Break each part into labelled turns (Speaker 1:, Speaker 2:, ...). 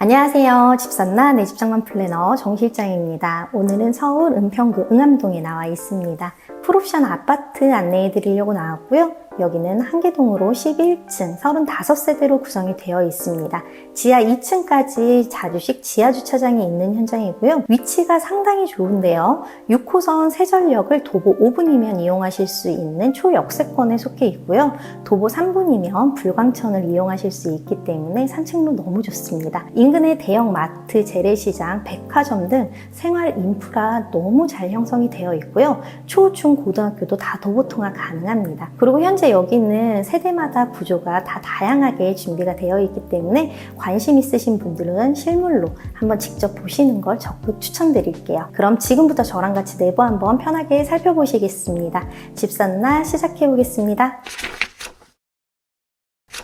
Speaker 1: 안녕하세요. 집산나 내 집장만 플래너 정 실장입니다. 오늘은 서울 은평구 응암동에 나와 있습니다. 풀옵션 아파트 안내해 드리려고 나왔고요. 여기는 한계동으로 11층 35세대로 구성이 되어 있습니다. 지하 2층까지 자주식 지하 주차장이 있는 현장이고요. 위치가 상당히 좋은데요. 6호선 세전역을 도보 5분이면 이용하실 수 있는 초역세권에 속해 있고요. 도보 3분이면 불광천을 이용하실 수 있기 때문에 산책로 너무 좋습니다. 인근의 대형 마트, 재래시장, 백화점 등 생활 인프라 너무 잘 형성이 되어 있고요. 초, 중, 고등학교도 다 도보 통학 가능합니다. 그리고 현재 여기는 세대마다 구조가 다 다양하게 준비가 되어 있기 때문에 관심 있으신 분들은 실물로 한번 직접 보시는 걸 적극 추천드릴게요. 그럼 지금부터 저랑 같이 내부 한번 편하게 살펴보시겠습니다. 집산날 시작해 보겠습니다.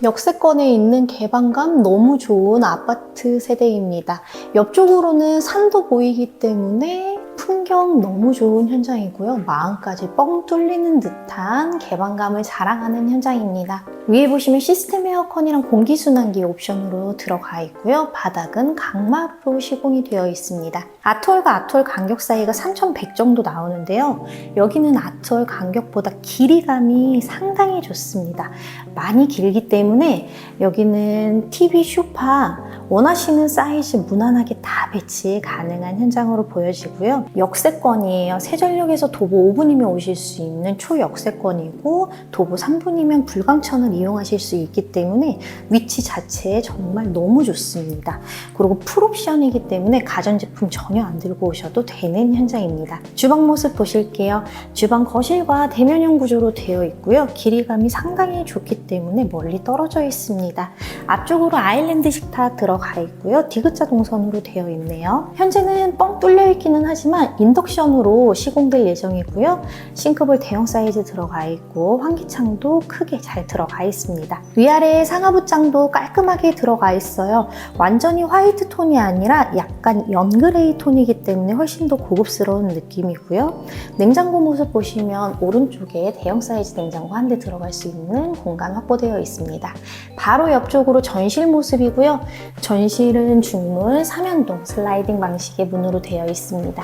Speaker 1: 역세권에 있는 개방감 너무 좋은 아파트 세대입니다. 옆쪽으로는 산도 보이기 때문에 풍경 너무 좋은 현장이고요. 마음까지 뻥 뚫리는 듯한 개방감을 자랑하는 현장입니다. 위에 보시면 시스템 에어컨이랑 공기순환기 옵션으로 들어가 있고요. 바닥은 강마루로 시공이 되어 있습니다. 아톨과 아톨 간격 사이가 3100 정도 나오는데요. 여기는 아톨 간격보다 길이감이 상당히 좋습니다. 많이 길기 때문에 여기는 TV 쇼파 원하시는 사이즈 무난하게 다 배치 가능한 현장으로 보여지고요. 역 세권이에요. 세전역에서 도보 5분이면 오실 수 있는 초역세권이고 도보 3분이면 불광천을 이용하실 수 있기 때문에 위치 자체에 정말 너무 좋습니다. 그리고 풀옵션이기 때문에 가전제품 전혀 안 들고 오셔도 되는 현장입니다. 주방 모습 보실게요. 주방 거실과 대면형 구조로 되어 있고요. 길이감이 상당히 좋기 때문에 멀리 떨어져 있습니다. 앞쪽으로 아일랜드 식탁 들어가 있고요. 디귿자 동선으로 되어 있네요. 현재는 뻥 뚫려 있기는 하지만 인덕션으로 시공될 예정이고요. 싱크볼 대형 사이즈 들어가 있고 환기창도 크게 잘 들어가 있습니다. 위아래 상하부장도 깔끔하게 들어가 있어요. 완전히 화이트 톤이 아니라 약간 연그레이 톤이기 때문에 훨씬 더 고급스러운 느낌이고요. 냉장고 모습 보시면 오른쪽에 대형 사이즈 냉장고 한 대 들어갈 수 있는 공간 확보되어 있습니다. 바로 옆쪽으로 전실 모습이고요. 전실은 중문, 삼연동 슬라이딩 방식의 문으로 되어 있습니다.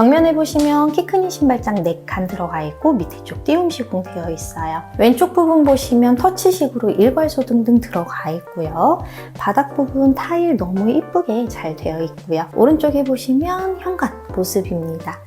Speaker 1: 정면에 보시면 키 큰 신발장 4칸 들어가 있고 밑에 쪽 띄움 시공 되어 있어요. 왼쪽 부분 보시면 터치식으로 일괄소 등등 들어가 있고요. 바닥 부분 타일 너무 이쁘게 잘 되어 있고요. 오른쪽에 보시면 현관 모습입니다.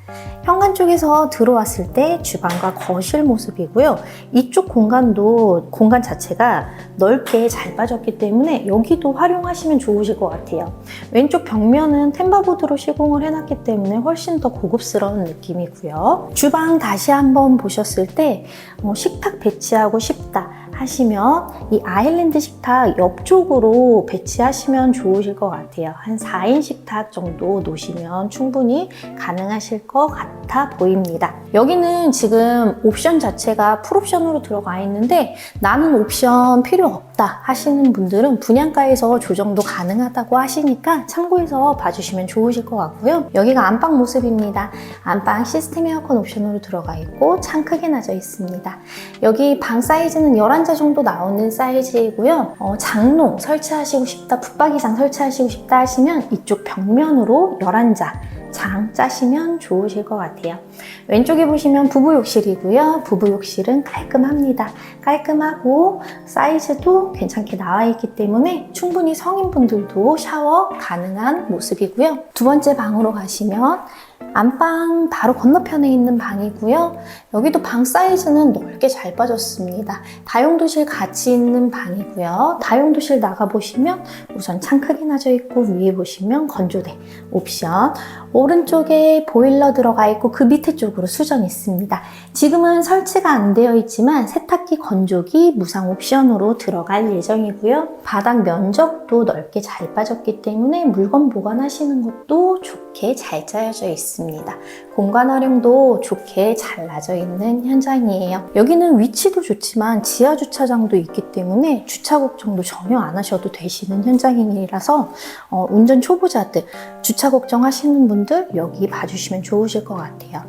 Speaker 1: 현관 쪽에서 들어왔을 때 주방과 거실 모습이고요. 이쪽 공간도 공간 자체가 넓게 잘 빠졌기 때문에 여기도 활용하시면 좋으실 것 같아요. 왼쪽 벽면은 템바보드로 시공을 해놨기 때문에 훨씬 더 고급스러운 느낌이고요. 주방 다시 한번 보셨을 때 어, 식탁 배치하고 싶다. 하시면 이 아일랜드 식탁 옆쪽으로 배치하시면 좋으실 것 같아요. 한 4인 식탁 정도 놓으시면 충분히 가능하실 것 같아 보입니다. 여기는 지금 옵션 자체가 풀옵션으로 들어가 있는데 나는 옵션 필요 없다 하시는 분들은 분양가에서 조정도 가능하다고 하시니까 참고해서 봐주시면 좋으실 것 같고요. 여기가 안방 모습입니다. 안방 시스템 에어컨 옵션으로 들어가 있고 창 크게 나져 있습니다. 여기 방 사이즈는 11자 정도 나오는 사이즈이고요. 어, 장롱 설치하시고 싶다, 붙박이장 설치하시고 싶다 하시면 이쪽 벽면으로 11자 장 짜시면 좋으실 것 같아요. 왼쪽에 보시면 부부 욕실이고요. 부부 욕실은 깔끔합니다. 깔끔하고 사이즈도 괜찮게 나와 있기 때문에 충분히 성인분들도 샤워 가능한 모습이고요. 두 번째 방으로 가시면 안방 바로 건너편에 있는 방이고요. 여기도 방 사이즈는 넓게 잘 빠졌습니다. 다용도실 같이 있는 방이고요. 다용도실 나가보시면 우선 창 크게 나져 있고 위에 보시면 건조대 옵션 오른쪽에 보일러 들어가 있고 그 밑에 쪽으로 수전 있습니다. 지금은 설치가 안 되어 있지만 세탁기 건조기 무상 옵션으로 들어갈 예정이고요. 바닥 면적도 넓게 잘 빠졌기 때문에 물건 보관하시는 것도 좋게 잘 짜여져 있습니다. 공간 활용도 좋게 잘 나져 있는 현장이에요. 여기는 위치도 좋지만 지하 주차장도 있기 때문에 주차 걱정도 전혀 안 하셔도 되시는 현장이라서 어, 운전 초보자들 주차 걱정하시는 분들 여기 봐주시면 좋으실 것 같아요.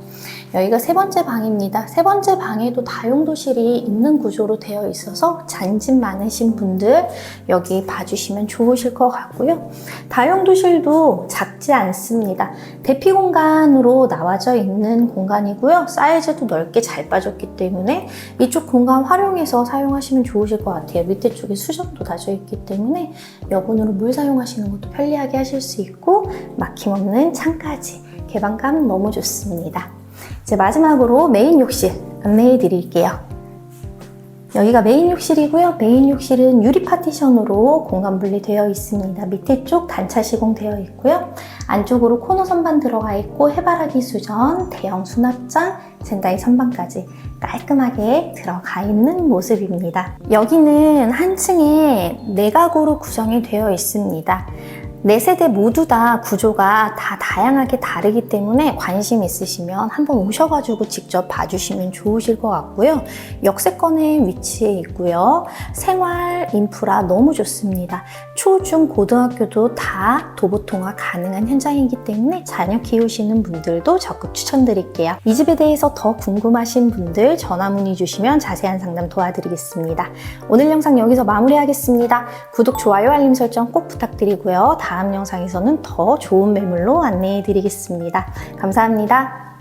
Speaker 1: 여기가 세 번째 방입니다. 세 번째 방에도 다용도실이 있는 구조로 되어 있어서 잔짐 많으신 분들 여기 봐주시면 좋으실 것 같고요. 다용도실도 작지 않습니다. 대피 공간으로 나와져 있는 공간이고요. 사이즈도 넓게 잘 빠졌기 때문에 이쪽 공간 활용해서 사용하시면 좋으실 것 같아요. 밑에 쪽에 수전도 다져 있기 때문에 여분으로 물 사용하시는 것도 편리하게 하실 수 있고 막힘없는 창까지 개방감 너무 좋습니다. 이제 마지막으로 메인 욕실 안내해 드릴게요. 여기가 메인 욕실이고요. 메인 욕실은 유리 파티션으로 공간 분리되어 있습니다. 밑에 쪽 단차 시공되어 있고요. 안쪽으로 코너 선반 들어가 있고 해바라기 수전, 대형 수납장, 젠다이 선반까지 깔끔하게 들어가 있는 모습입니다. 여기는 한 층에 네 가구로 구성이 되어 있습니다. 네 세대 모두 다 구조가 다 다양하게 다르기 때문에 관심 있으시면 한번 오셔가지고 직접 봐주시면 좋으실 것 같고요. 역세권에 위치해 있고요. 생활 인프라 너무 좋습니다. 초, 중, 고등학교도 다 도보 통화 가능한 현장이기 때문에 자녀 키우시는 분들도 적극 추천드릴게요. 이 집에 대해서 더 궁금하신 분들 전화 문의 주시면 자세한 상담 도와드리겠습니다. 오늘 영상 여기서 마무리하겠습니다. 구독, 좋아요, 알림 설정 꼭 부탁드리고요. 다음 영상에서는 더 좋은 매물로 안내해 드리겠습니다. 감사합니다.